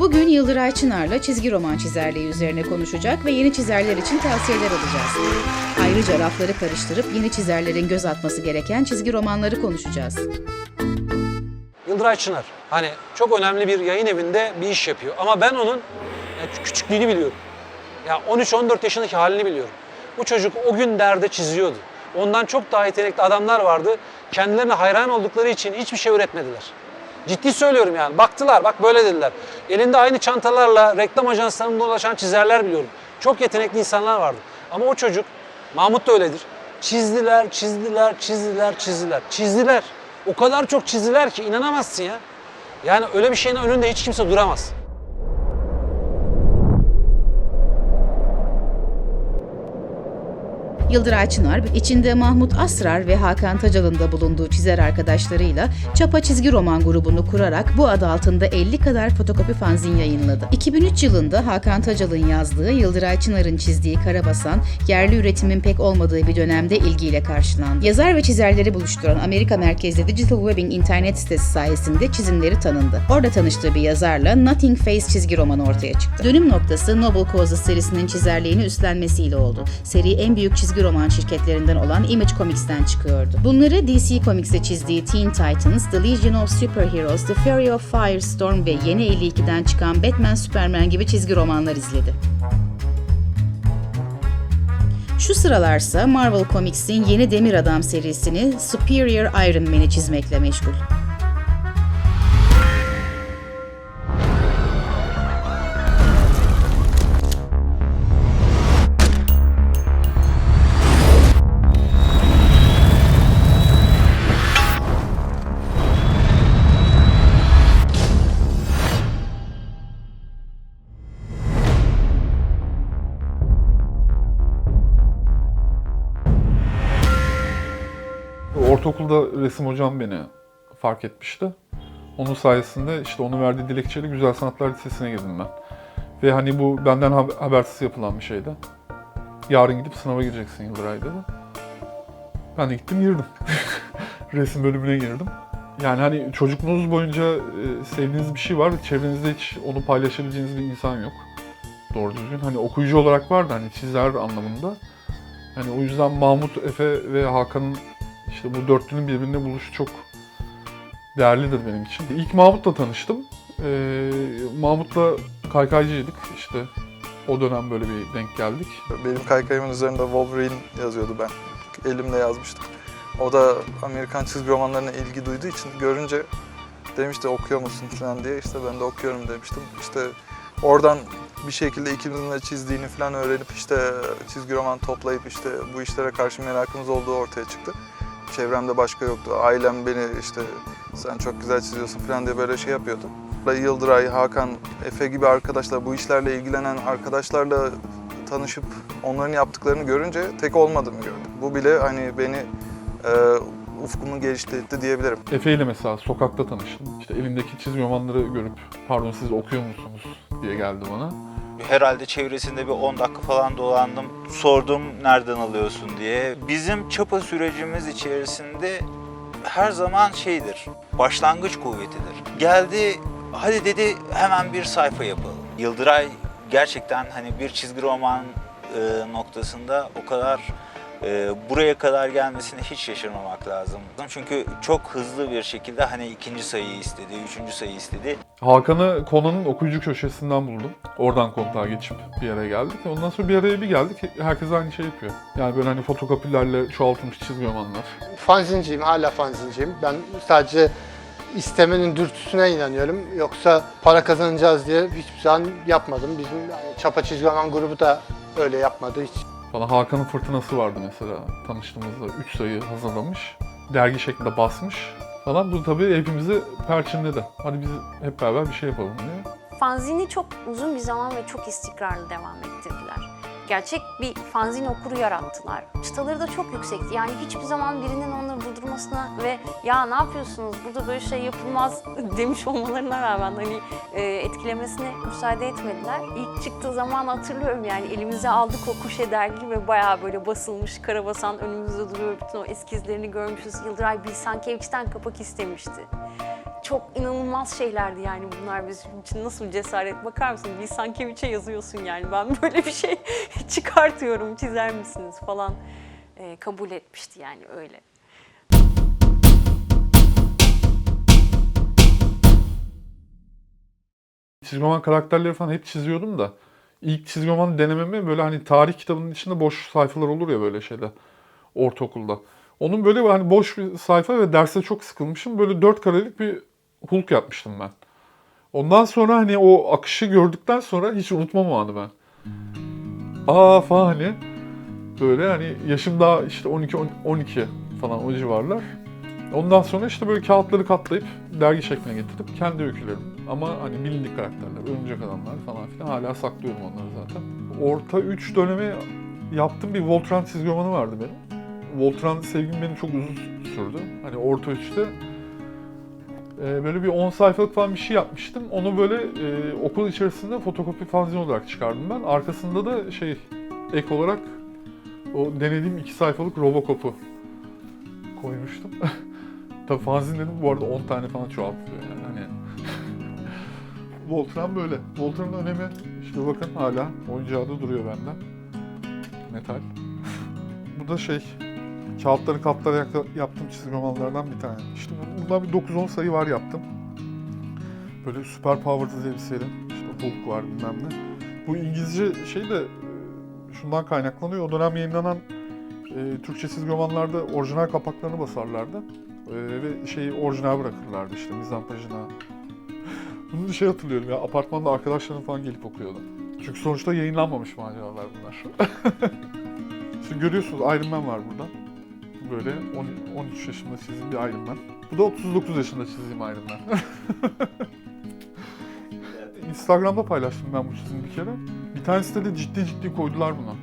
Bugün Yıldıray Çınar'la çizgi roman çizerliği üzerine konuşacak ve yeni çizerler için tavsiyeler alacağız. Ayrıca rafları karıştırıp yeni çizerlerin göz atması gereken çizgi romanları konuşacağız. Yıldıray Çınar. Hani çok önemli bir yayın evinde bir iş yapıyor. Ama ben onun küçüklüğünü biliyorum. Ya 13-14 yaşındaki halini biliyorum. Bu çocuk o gün derde çiziyordu. Ondan çok daha yetenekli adamlar vardı. Kendilerine hayran oldukları için hiçbir şey üretmediler. Ciddi söylüyorum yani. Baktılar, bak böyle dediler. Elinde aynı çantalarla reklam ajanslarında dolaşan çizerler biliyorum. Çok yetenekli insanlar vardı. Ama o çocuk, Mahmut da öyledir. Çizdiler, çizdiler, çizdiler, çizdiler. Çizdiler. O kadar çok çizdiler ki inanamazsın ya. Yani öyle bir şeyin önünde hiç kimse duramaz. Yıldıray Çınar, içinde Mahmut Asrar ve Hakan Tacal'ın da bulunduğu çizer arkadaşlarıyla Çapa Çizgi Roman grubunu kurarak bu adı altında 50 kadar fotokopi fanzin yayınladı. 2003 yılında Hakan Tacal'ın yazdığı, Yıldıray Çınar'ın çizdiği Karabasan, yerli üretimin pek olmadığı bir dönemde ilgiyle karşılandı. Yazar ve çizerleri buluşturan Amerika merkezli Digital Webbing internet sitesi sayesinde çizimleri tanındı. Orada tanıştığı bir yazarla Nothing Face çizgi romanı ortaya çıktı. Dönüm noktası Noble Causes serisinin çizerliğini üstlenmesiyle oldu. Seri en büyük çizgi roman şirketlerinden olan Image Comics'ten çıkıyordu. Bunları DC Comics'e çizdiği Teen Titans, The Legion of Superheroes, The Fury of Firestorm ve yeni 52'den çıkan Batman Superman gibi çizgi romanlar izledi. Şu sıralarsa Marvel Comics'in yeni Demir Adam serisini Superior Iron Man'i çizmekle meşgul. Resim hocam beni fark etmişti. Onun sayesinde işte onun verdiği dilekçeyle Güzel Sanatlar Lisesi'ne girdim ben. Ve hani bu benden haber- habersiz yapılan bir şeydi. Yarın gidip sınava gireceksin Yıldıray dedi. Ben de gittim girdim. Resim bölümüne girdim. Yani hani çocukluğunuz boyunca e, sevdiğiniz bir şey var çevrenizde hiç onu paylaşabileceğiniz bir insan yok. Doğru düzgün. Hani okuyucu olarak var da hani çizer anlamında. Hani o yüzden Mahmut, Efe ve Hakan'ın işte bu dörtlünün birbirine buluşu çok değerlidir benim için. İlk Mahmut'la tanıştım. Ee, Mahmut'la kaykaycıydık işte. O dönem böyle bir denk geldik. Benim kaykayımın üzerinde Wolverine yazıyordu ben. Elimle yazmıştım. O da Amerikan çizgi romanlarına ilgi duyduğu için görünce demişti okuyor musun falan diye. İşte ben de okuyorum demiştim. İşte oradan bir şekilde ikimizin de çizdiğini falan öğrenip işte çizgi roman toplayıp işte bu işlere karşı merakımız olduğu ortaya çıktı. Çevremde başka yoktu. Ailem beni işte sen çok güzel çiziyorsun falan diye böyle şey yapıyordu. Yıldıray, Hakan, Efe gibi arkadaşlar, bu işlerle ilgilenen arkadaşlarla tanışıp onların yaptıklarını görünce tek olmadığımı gördüm. Bu bile hani beni e, ufkumu geliştirdi diyebilirim. Efe ile mesela sokakta tanıştım. İşte elimdeki çizgi romanları görüp pardon siz okuyor musunuz diye geldi bana. Herhalde çevresinde bir 10 dakika falan dolandım. Sordum nereden alıyorsun diye. Bizim çapa sürecimiz içerisinde her zaman şeydir, başlangıç kuvvetidir. Geldi, hadi dedi hemen bir sayfa yapalım. Yıldıray gerçekten hani bir çizgi roman e, noktasında o kadar e, buraya kadar gelmesine hiç şaşırmamak lazım. Çünkü çok hızlı bir şekilde hani ikinci sayıyı istedi, üçüncü sayıyı istedi. Hakan'ı Konan'ın okuyucu köşesinden buldum. Oradan kontağa geçip bir araya geldik. Ondan sonra bir araya bir geldik. Herkes aynı şey yapıyor. Yani böyle hani fotokopilerle çoğaltılmış çizgi romanlar. fanzinciyim, hala fanzinciyim. Ben sadece istemenin dürtüsüne inanıyorum. Yoksa para kazanacağız diye hiçbir zaman yapmadım. Bizim Çapa Çizgi Roman grubu da öyle yapmadı hiç. Bana Hakan'ın fırtınası vardı mesela tanıştığımızda 3 sayı hazırlamış. Dergi şeklinde basmış falan. Bu tabii hepimizi perçinledi. Hadi biz hep beraber bir şey yapalım diye. Fanzini çok uzun bir zaman ve çok istikrarlı devam ettirdiler. Gerçek bir fanzin okuru yarattılar. Çıtaları da çok yüksekti. Yani hiçbir zaman birinin onları durdurmasına ve ya ne yapıyorsunuz burada böyle şey yapılmaz demiş olmalarına rağmen hani e, etkilemesine müsaade etmediler. İlk çıktığı zaman hatırlıyorum yani elimize aldık o kuşe dergi ve bayağı böyle basılmış karabasan önümüzde duruyor. Bütün o eskizlerini görmüşüz. Yıldıray Bilsankeviç'ten kapak istemişti çok inanılmaz şeylerdi yani bunlar bizim için nasıl cesaret bakar mısın? Bir Sankeviç'e yazıyorsun yani ben böyle bir şey çıkartıyorum çizer misiniz falan Ee, kabul etmişti yani öyle. Çizgi roman karakterleri falan hep çiziyordum da ilk çizgi roman denememi böyle hani tarih kitabının içinde boş sayfalar olur ya böyle şeyde ortaokulda. Onun böyle hani boş bir sayfa ve derste çok sıkılmışım. Böyle dört karelik bir Hulk yapmıştım ben. Ondan sonra hani o akışı gördükten sonra hiç unutmam o anı ben. Aa falan hani böyle hani yaşım daha işte 12 12 falan o civarlar. Ondan sonra işte böyle kağıtları katlayıp dergi şekline getirip kendi öykülerim. Ama hani bilindik karakterler, örümcek adamlar falan filan hala saklıyorum onları zaten. Orta 3 dönemi yaptığım bir Voltron çizgi romanı vardı benim. Voltron sevgim benim çok uzun sürdü. Hani orta 3'te e, böyle bir 10 sayfalık falan bir şey yapmıştım. Onu böyle e, okul içerisinde fotokopi fanzin olarak çıkardım ben. Arkasında da şey ek olarak o denediğim 2 sayfalık Robocop'u koymuştum. Tabii fanzin dedim bu arada 10 tane falan çoğaltılıyor yani Voltron böyle. Voltron'un önemi işte bakın hala oyuncağı duruyor bende. Metal. bu da şey kağıtları katlayarak yaptığım çizgi romanlardan bir tane. İşte bundan bir 9-10 sayı var yaptım. Böyle Super Powered elbiseli. İşte Hulk var bilmem ne. Bu İngilizce şey de e, şundan kaynaklanıyor. O dönem yayınlanan e, Türkçe çizgi romanlarda orijinal kapaklarını basarlardı. E, ve şeyi orijinal bırakırlardı işte mizampajına. Bunu şey hatırlıyorum ya apartmanda arkadaşlarım falan gelip okuyordu. Çünkü sonuçta yayınlanmamış maceralar bunlar. Şimdi görüyorsunuz Iron Man var burada. Böyle 10 13 yaşında çizdiğim bir Iron Man. Bu da 39 yaşında çizdiğim Iron Man. Instagram'da paylaştım ben bu çizimi bir kere. Bir tanesi de ciddi ciddi koydular buna.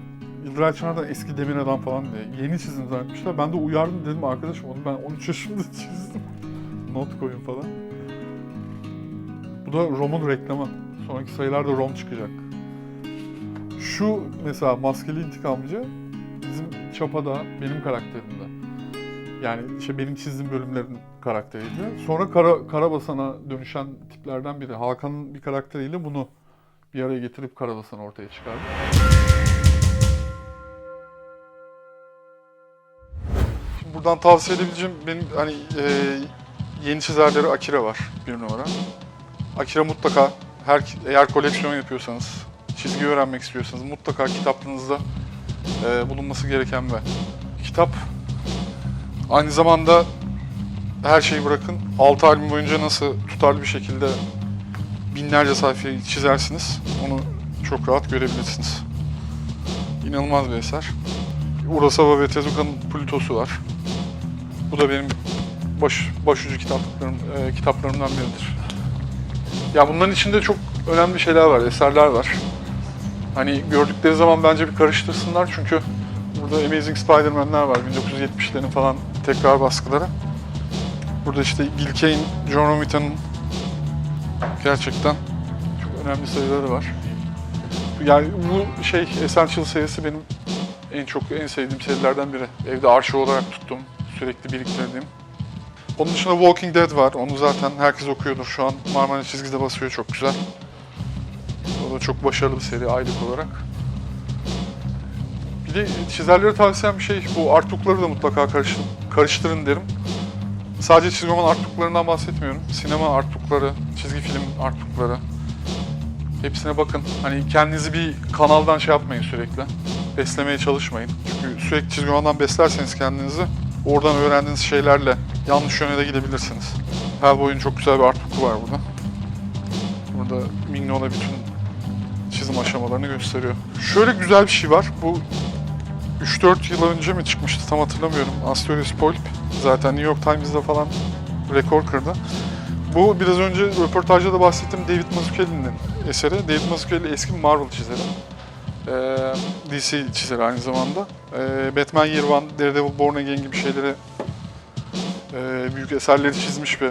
Yıldıray Çınar'dan eski demir adam falan diye. Yeni çizim zannetmişler. Ben de uyardım dedim arkadaşım onu ben 13 yaşında çizdim. Not koyun falan. Bu da Rom'un reklamı. Sonraki sayılarda Rom çıkacak. Şu mesela maskeli intikamcı bizim Çapa'da benim karakterimde. Yani işte benim çizdiğim bölümlerin karakteriydi. Sonra Kara, Karabasan'a dönüşen tiplerden biri. Hakan'ın bir karakteriyle bunu bir araya getirip Karabasan'ı ortaya çıkardı. Şimdi buradan tavsiye edebileceğim benim hani e, yeni çizerleri Akira var bir numara. Akira mutlaka her eğer koleksiyon yapıyorsanız, çizgi öğrenmek istiyorsanız mutlaka kitaplarınızda e, bulunması gereken bir kitap. Aynı zamanda her şeyi bırakın. 6 albüm boyunca nasıl tutarlı bir şekilde binlerce sayfayı çizersiniz. Onu çok rahat görebilirsiniz. İnanılmaz bir eser. Urasawa ve Tezuka'nın Plutosu var. Bu da benim baş, başucu kitaplarım, e, kitaplarımdan biridir. Ya bunların içinde çok önemli şeyler var, eserler var. Hani gördükleri zaman bence bir karıştırsınlar çünkü burada Amazing Spider-Man'ler var, 1970'lerin falan tekrar baskıları. Burada işte Gil Kane, John Romita'nın gerçekten çok önemli sayıları var. Yani bu şey Essential serisi benim en çok en sevdiğim serilerden biri. Evde arşiv olarak tuttum, sürekli biriktirdiğim. Onun dışında Walking Dead var. Onu zaten herkes okuyordur. Şu an Marmara çizgide basıyor çok güzel. O da çok başarılı bir seri aylık olarak. Bir de çizerlere tavsiyem bir şey, bu artbookları da mutlaka karıştırın, karıştırın derim. Sadece çizgi roman artbooklarından bahsetmiyorum. Sinema artbookları, çizgi film artbookları. Hepsine bakın. Hani kendinizi bir kanaldan şey yapmayın sürekli. Beslemeye çalışmayın. Çünkü sürekli çizgi romandan beslerseniz kendinizi oradan öğrendiğiniz şeylerle yanlış yöne de gidebilirsiniz. Hellboy'un çok güzel bir artbook'u var burada. Burada Mignon'a bütün çizim aşamalarını gösteriyor. Şöyle güzel bir şey var. Bu 3-4 yıl önce mi çıkmıştı tam hatırlamıyorum. Asterios Polyp. Zaten New York Times'da falan rekor kırdı. Bu biraz önce röportajda da bahsettiğim David Mazzucchelli'nin eseri. David Mazzucchelli eski Marvel çizeri. Ee, DC çizeri aynı zamanda. Ee, Batman Year One, Daredevil Born Again gibi şeyleri e, büyük eserleri çizmiş bir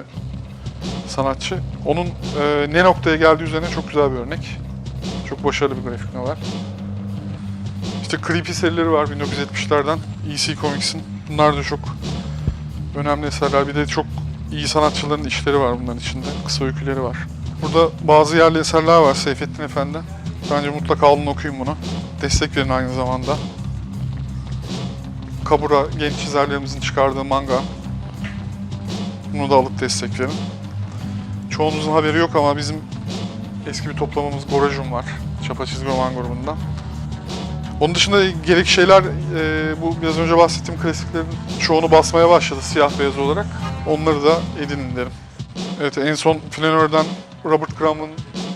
sanatçı. Onun e, ne noktaya geldiği üzerine çok güzel bir örnek. Çok başarılı bir grafik novel. İşte Creepy serileri var 1970'lerden. EC Comics'in. Bunlar da çok önemli eserler. Bir de çok iyi sanatçıların işleri var bunların içinde. Kısa öyküleri var. Burada bazı yerli eserler var Seyfettin Efendi. Bence mutlaka alın okuyun bunu. Destek verin aynı zamanda. Kabura genç çizerlerimizin çıkardığı manga. Bunu da alıp destek verin. Çoğunuzun haberi yok ama bizim eski bir toplamamız Gorajum var. Çapa çizgi roman grubundan. Onun dışında gerek şeyler e, bu biraz önce bahsettiğim klasiklerin çoğunu basmaya başladı siyah beyaz olarak. Onları da edinin derim. Evet en son Flanör'den Robert Graham'ın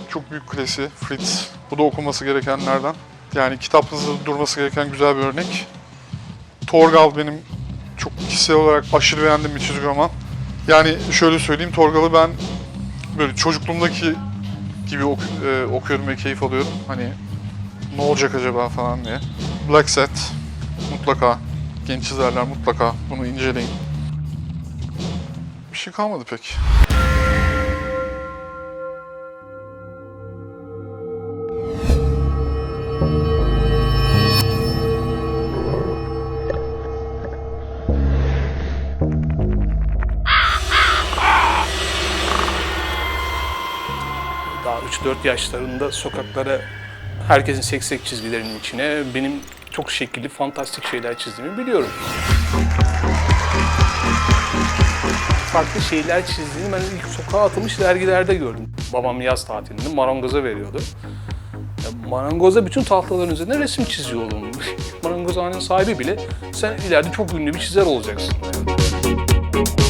çok büyük klasiği Fritz. Bu da okunması gerekenlerden. Yani kitapınızda durması gereken güzel bir örnek. Torgal benim çok kişisel olarak aşırı beğendiğim bir çizgi roman. Yani şöyle söyleyeyim Torgal'ı ben böyle çocukluğumdaki gibi oku- e, okuyorum ve keyif alıyorum. Hani ne olacak acaba falan diye. Black Set mutlaka genç çizerler mutlaka bunu inceleyin. Bir şey kalmadı pek. 3-4 yaşlarında sokaklara herkesin seksek çizgilerinin içine benim çok şekilli, fantastik şeyler çizdiğimi biliyorum. Farklı şeyler çizdiğini ben ilk sokağa atılmış dergilerde gördüm. Babam yaz tatilinde marangoza veriyordu. Marangoza bütün tahtaların üzerine resim çiziyor oğlum. Marangozhanenin sahibi bile sen ileride çok ünlü bir çizer olacaksın. diyor.